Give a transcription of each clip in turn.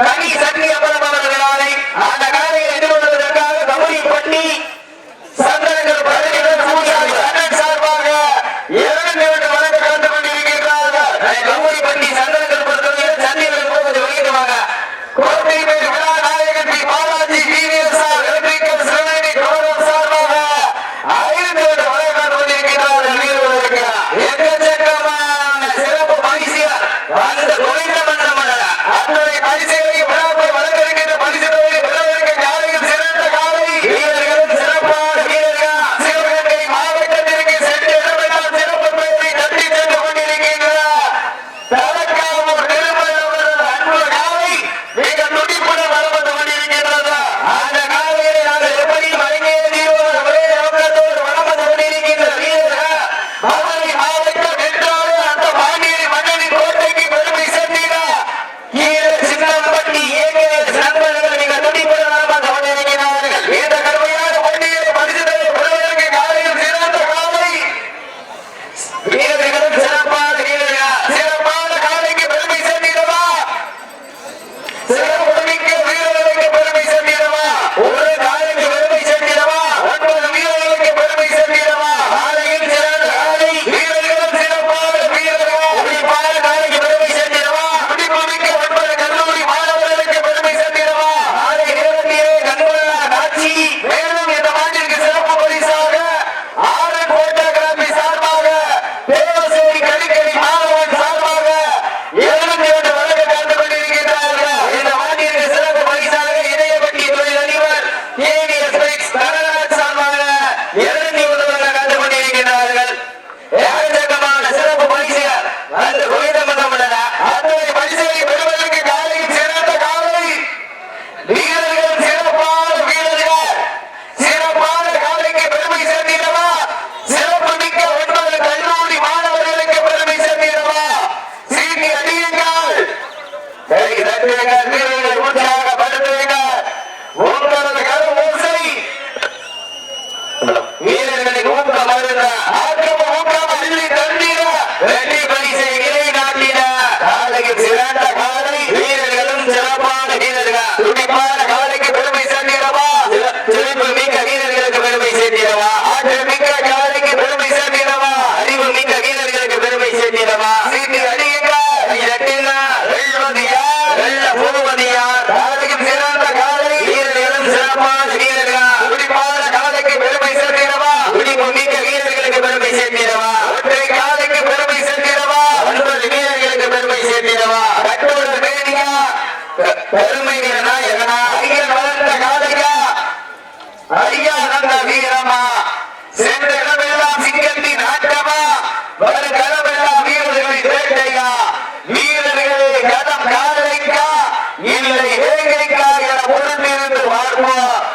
கல்வி சக்தி அம்பலமானவர்களாலே அந்த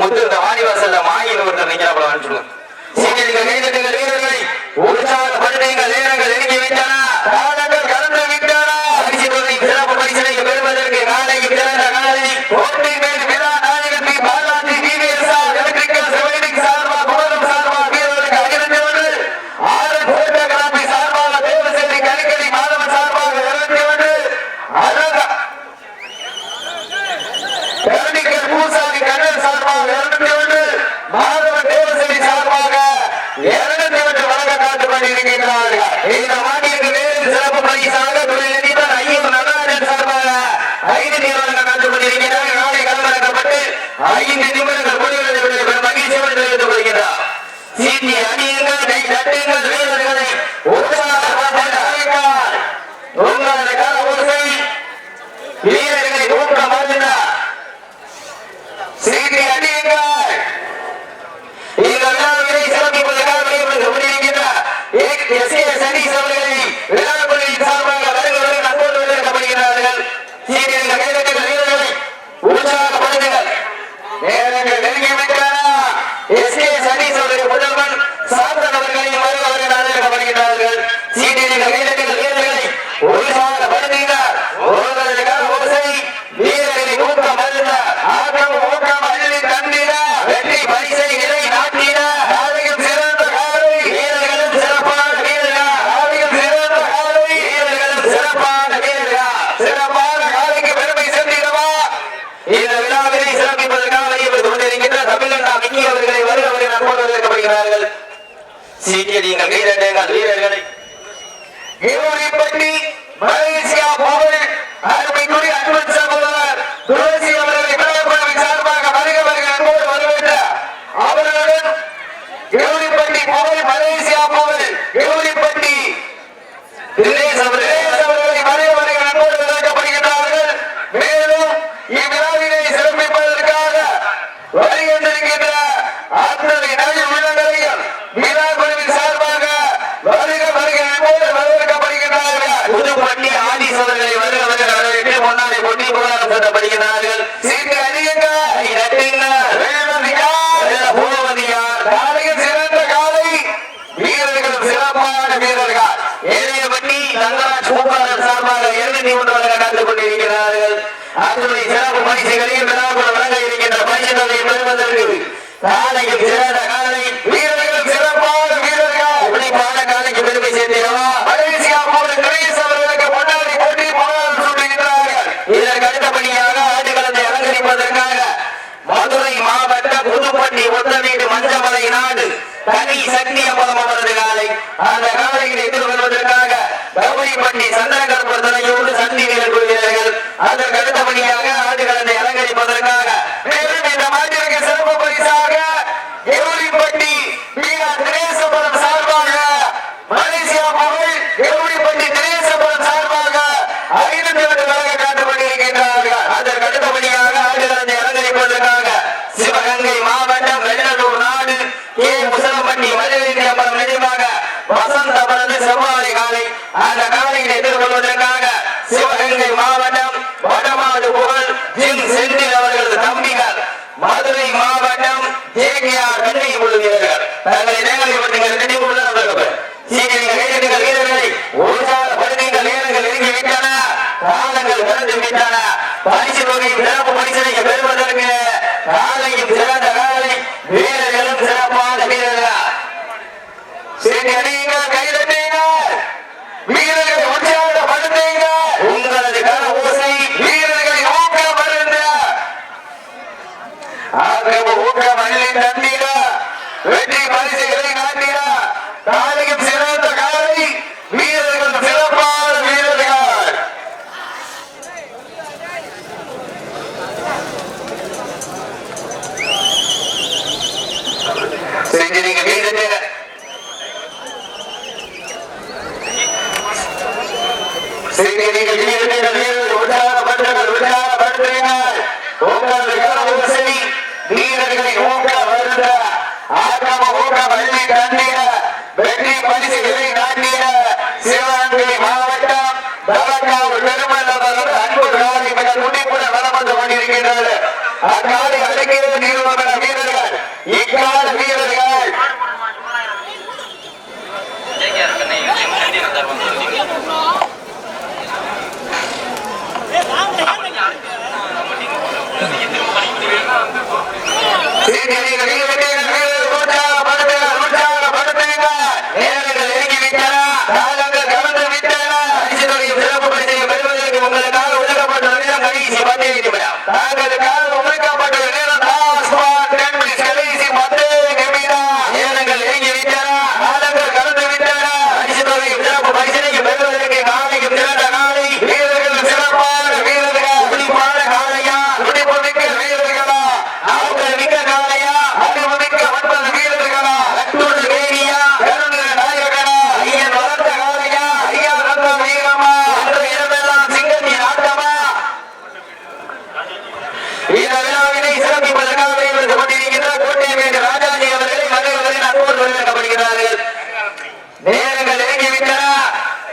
முத்து இந்த வாடிவாசல்ல மாயில் சொல்லுங்க சீக்கிரங்கள் நீதிட்டுங்கள் வீரர்களை உற்சாகப்படுத்துங்கள் நேரங்கள் எழுதி வைத்தனா. கைதடியுங்கள் கைதட்டுங்கள் வீரர்களை இருவரைப்பட்டி மலேசியா போவதில் அருமைக்குரிய அன்பன் வருவதற்கு காலையில் சிறந்த காலையில் வீரர்கள் சிறப்பான வீரர்கள். உழைப்பான காலைக்கு பெருமை சேர்த்திடவா? மலேசியா போல கணேச அவர்களுக்கு கொண்டாடி போட்டி போராட்டம் சொல்லுகின்றார்கள் இதற்கு அடுத்தபடியாக ஆண்டுகளத்தை அலங்கரிப்பதற்காக மதுரை மாவட்ட புதுப்பட்டி ஒத்தவீடு மஞ்சமலை நாடு. தனி சக்தி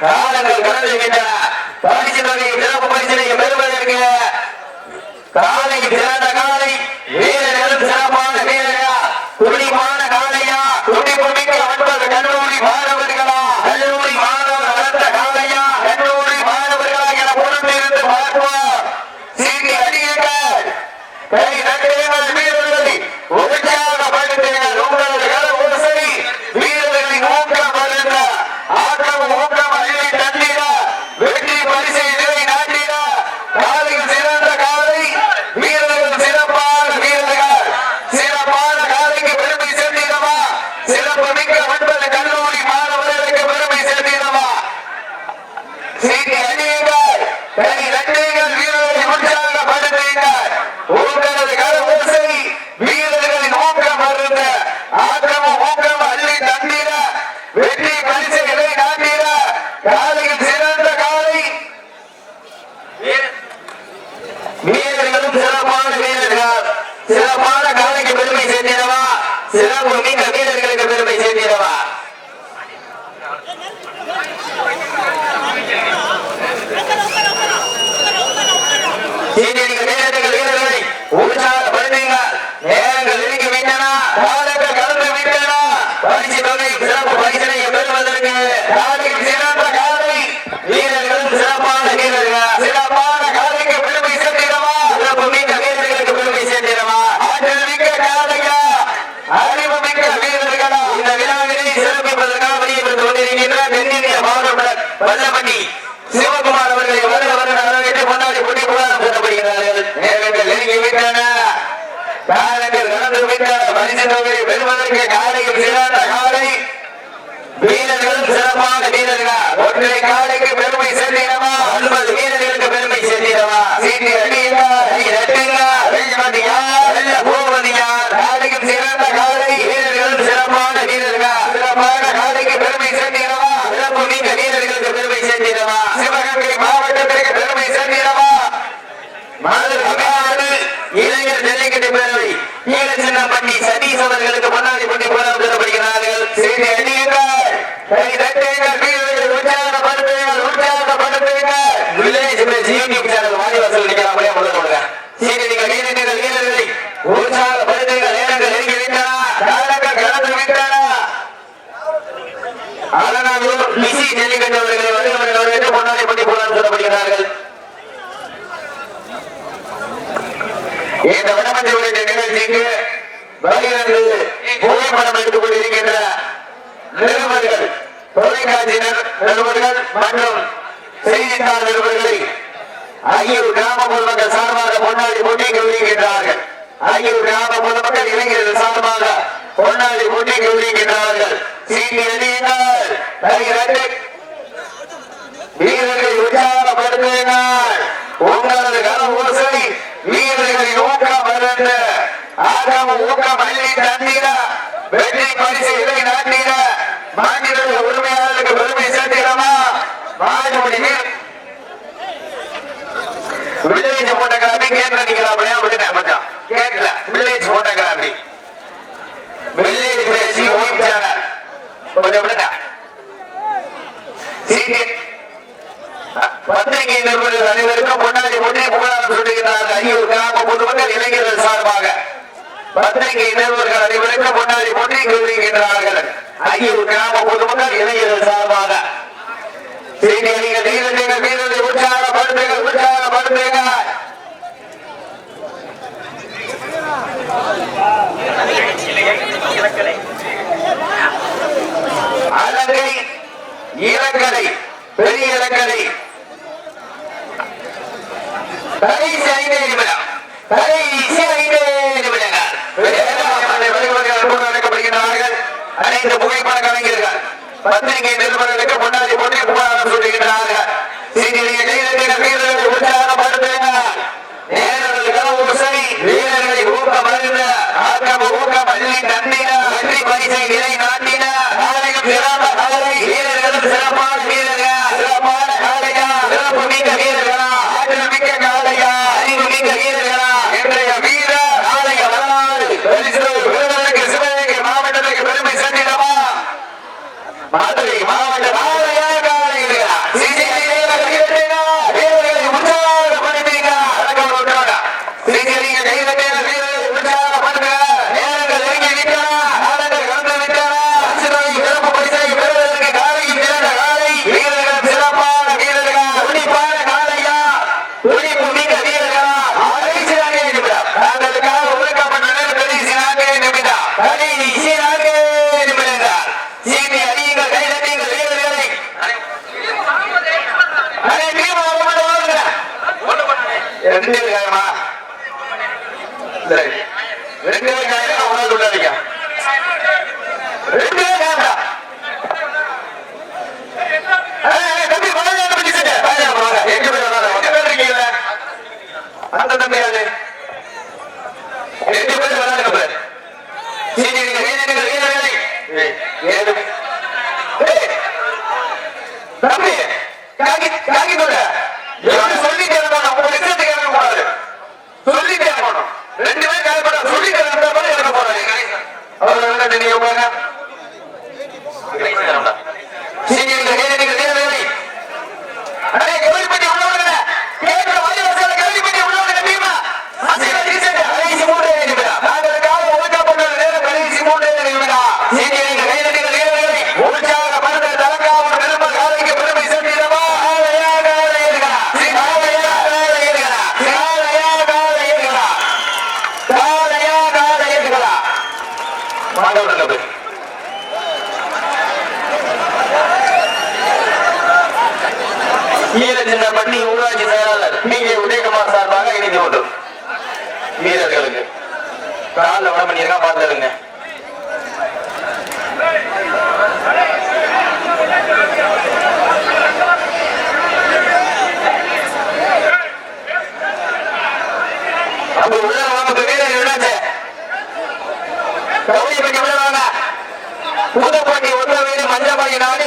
காலங்கள் கடந்து விட்டன பரிசு தொகையை சிறப்பு பரிசினை பெறுவதற்கு காலை சிறந்த காலை வீரர்களும் சிறப்பான வீரர்களா துடிப்பான காலையா துடிப்பு மிக்க ஒன்பது கல்லூரி மாணவர்களா கல்லூரி மாணவர் வளர்ந்த காலையா கல்லூரி மாணவர்களா என பொறுத்திருந்து பார்ப்போம் சீட்டி அடியுங்கள் கை நட்டுங்கள் வீரர்களை உற்சாகப்படுத்துங்கள் உங்களது கல ஓசை வீரர்களின் ஊக்கம் வருந்த ஆக்கம் ஊக்கம் அள்ளி தந்திட வெற்றி பரிசை நிலை நாட்டிட காலையில் சிறந்த காலை வீரர்கள் சிறப்பான வீரர்கள் சிறப்பான காலைக்கு பெருமை சேர்த்திடவா சிறப்பு மிக்க ஒன்பது கல்லூரி மாணவர்களுக்கு பெருமை சேர்த்திடவா சீட்டி அணியுங்கள் கை நட்டுங்கள் வீரர்களை உற்சாகப்படுத்துங்கள் உங்களது கல ஓசை வீரர்களின் ஊக்கம் அருந்த ஆக்கமும் ஊக்கம் அள்ளி தந்திட வெற்றி பரிசை நிலை நாட்டிட காலையில் சிறந்த காலை வீரர்களும் சிறப்பான வீரர்கள் சிறப்பான காலைக்கு பெருமை சேர்த்திடவா சிறப்பு மிக்க வீரர்களுக்கு பெருமை சேர்த்திடவா சீனியர்கள் வீரர்கள் வீரர்களை உற்சாகப்படுத்துங்க நேரங்கள் நெருங்கி விட்டன காலங்கள் கடந்து விட்டன பரிசு தொகை சிறப்பு பரிசனை பெறுவதற்கு காலையில் சிறந்த காலை வீரர்களும் சிறப்பான வீரர்கள் சிறப்பான காலைக்கு பெருமை சேர்த்திடவா சிறப்பு மிக்க வீரர்களுக்கு பெருமை சேர்த்திடவா ஆற்றல் மிக்க காலையா அறிவு மிக்க வீரர்களா இந்த விழாவினை சிறப்பிப்பதற்காக வெளியிட்டு கொண்டிருக்கின்ற தென்னிந்திய மாவட்ட வல்லமணி சிவகுமார் அவர்களை வருட வருட வரவேற்று கொண்டாடி கொண்டு புகழாரம் செல்லப்படுகிறார்கள் நேரங்கள் நெருங்கி விட்டன காலங்கள் கடந்து விட்டன பரிசு தொகையை பெறுவதற்கு காலையில் சிறந்த காலை வீரர்களும் சிறப்பான வீரர்கள் ஒற்றை காலைக்கு பெருமை சேர்த்திடவா ஒன்பது வீரர்களுக்கு பெருமை சேர்த்திடவா சீட்டி அடியுங்க கை நட்டுங்க வெள்ளமதியா வெள்ள பூமதியா காலையில் சிறந்த காலை வீரர்களும் சிறப்பான வீரர்கள் சிறப்பான காலைக்கு பெருமை சேர்த்திடவா சிறப்பு மிக்க வீரர்களுக்கு பெருமை சேர்த்திடவா சிவகங்கை மாவட்டத்திற்கு பெருமை சேர்த்திடவா மதுரை தமிழ்நாடு இளைஞர் ஜல்லிக்கட்டு பேரவை ஈழச்சின்னப்பட்டி சதீஷ் அவர்களுக்கு முன்னாடி பண்ணி போராட்டம் தரப்படுகிறார்கள் செய்தி அணியுங்கள் கை தட்டுங்கள் வீரர்கள் உற்சாகப்படுத்துங்கள் உற்சாகப்படுத்துங்கள் வில்லேஜ் பிரஸ் யூடியூப் சேனல் வாடி வாசல் நிற்கிறாங்க அப்படியே முதல் கொடுங்க சரி நீங்கள் வீரர்கள் வீரர்களை உற்சாகப்படுத்துங்கள் நேரங்கள் நெருங்கி விட்டன காலங்கள் கடந்து விட்டன அலனாலூர் பிசி ஜல்லிக்கட்டு அவர்களை வருகிறவர்கள் வரவேற்று முன்னாடி பண்ணி போராட்டம் தரப்படுகிறார்கள் இந்த வடமஞ்சு நிகழ்ச்சிக்கு வருகிறது புகைப்படம் எடுத்துக் கொண்டிருக்கின்ற நிருபர்கள் தொலைக்காட்சி நிருபர்கள் மற்றும் செய்தித்தாள் நிருபர்களை ஐயூர் கிராம பொதுமக்கள் சார்பாக பொன்னாடி போட்டிக்கு வருகின்றார்கள். ஐயூர் கிராம பொதுமக்கள் இளைஞர்கள் சார்பாக பொன்னாடி போட்டிக்கு வருகின்றார்கள். சீட்டி அணியுங்கள் கை வீரர்களை உற்சாகப்படுத்துங்கள் உங்களது கன ஓசை வீரர்களின் ஊக்கம் வருந்த ஆகம் ஊக்கம் அள்ளி தந்திட வெற்றி பரிசு இதை நாட்டிட மாநில உரிமையாளருக்கு பெருமை சேர்த்திடமா மாநில வீர் வில்லேஜ் போட்டோகிராஃபி கேட்கல நீங்க அப்படியே விட்டுட்டேன் மச்சான். கேட்கல. வில்லேஜ் போட்டோகிராஃபி வில்லேஜ் பேசி ஓய்வு சேனல் கொஞ்சம் விட்டுட்டேன் சீட்டு பத்திரிகை நிறுவனங்கள் அனைவருக்கும் முன்னாடி முன்னே புகழாரம் சொல்லுகிறார்கள் ஐயூர் கிராம பொதுமக்கள் இளைஞர்கள் சார்பாக பத்திரிகை நிறுவனங்கள் அனைவருக்கும் முன்னாடி முன்னே கூறுகின்றார்கள் ஐயூர் கிராம பொதுமக்கள் இளைஞர்கள் சார்பாக செய்தி அணிகள் வீரர்கள் வீரர்களை உற்சாகப்படுத்துங்கள் உற்சாகப்படுத்துங்கள் அலங்கை இலங்கலை பெரிய இலங்கலை கடைசி ஐந்து நிமிடம் கடைசி ஐந்து நிமிடங்கள் நடக்கப்படுகின்றார்கள் அனைத்து புகைப்பட கலைஞர்கள் பத்திரிகை நிறுவனங்களுக்கு முன்னாடி போட்டி சொல்லுகின்றார்கள் சீனியர் வீரர்கள் உற்சாகப்படுத்துகிறார் சரி வீரர்களை ஊக்கம் அருந்த ஆக்கம் ஊக்கம் அள்ளி தந்தின வெற்றி பரிசை நிலை இருந்தார் Thank you. வீரச்சின்னப்பட்டி ஊராட்சி செயலாளர் பி கே உதயகுமார் சார்பாக இறுதி ஒன்று வீரர்களுக்கு. காலில் விட பண்ணியிருக்கா பார்த்துருங்க ஊதப்பட்டி ஒன்றரை மஞ்சள் பாக்கி நாடு.